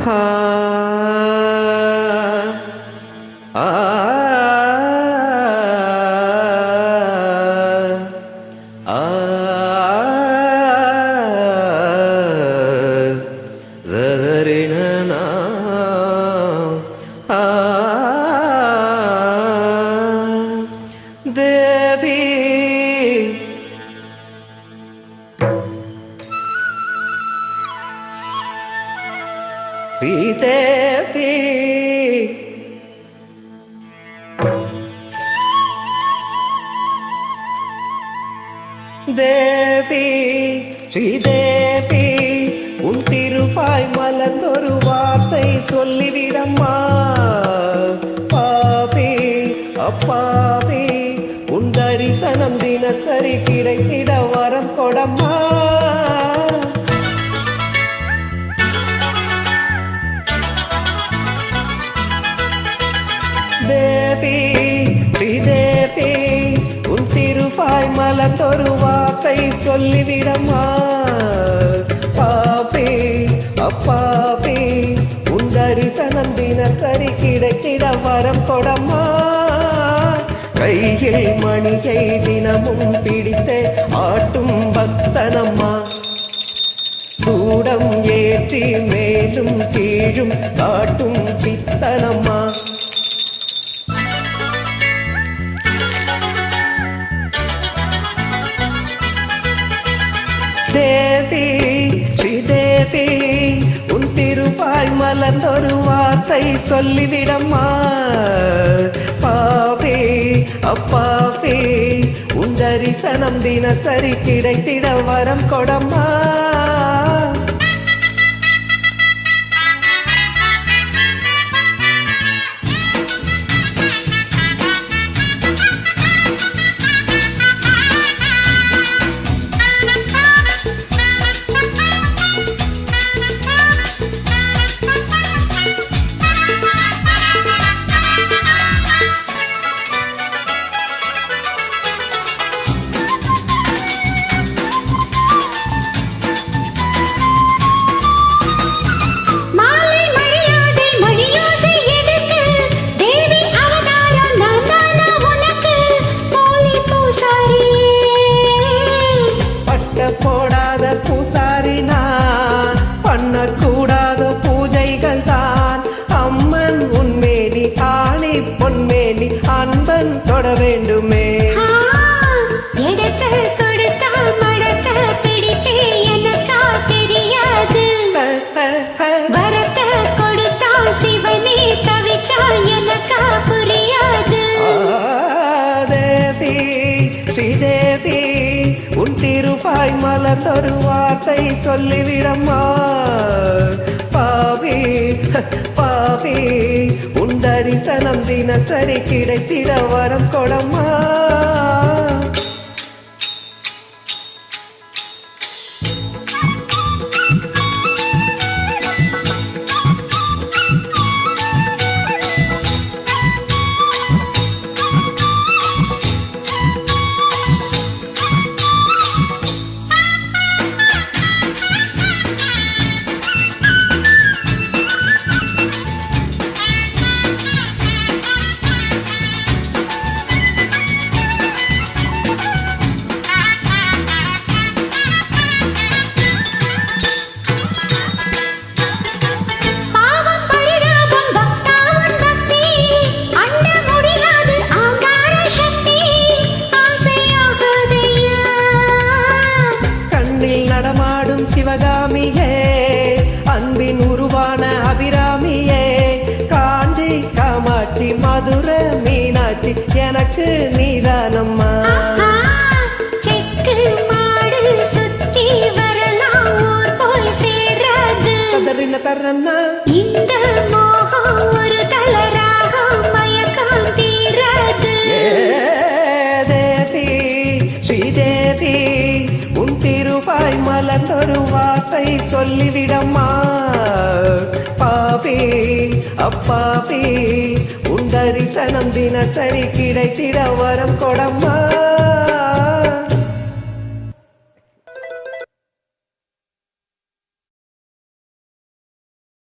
Ha. Sridevi தேவி ஸ்ரீதேவி உன் திருப்பாய் மலர்ந்தொரு வார்த்தை சொல்லிவிடம்மா. Bobby அப்பாவி உன் தரிசனம் தினசரி கிடைத்திட வரம் கொடம்மா. திருப்பாய் மலர்ந்தொரு வார்த்தை சொல்லிவிடமா? பாப்பே அப்பாப்பே உந்தரிசனம் தினசரி கிடைக்கிட வரம் கொடமா? கையில் மணியை தினமும் பிடித்த ஆட்டும் பக்தனம்மா. கூடம் ஏற்றி மேலும் கீழும் காட்டும் பித்தனம்மா. வார்த்தை சொல்லிவிடம்மா. பாவி அப்பாவி உன் தரிசனம் தினசரி கிடைத்திட வரம் கொடம்மா. பொன்மேனி அன்பன் தொட வேண்டுமே. ஸ்ரீதேவி உன் திருப்பாய் மலர்ந்தொரு வார்த்தை சொல்லிவிடம்மா. பாவி பாவி. உன் தரிசனம் தினசரி கிடைத்திட வரம் கொடம்மா நீதானம்மா வார்த்தை சொல்லிவிடம்மா. பாபே அப்பாபே உன் தரிசனம் தினசரி கிடைத்திட வரம் கொடம்மா.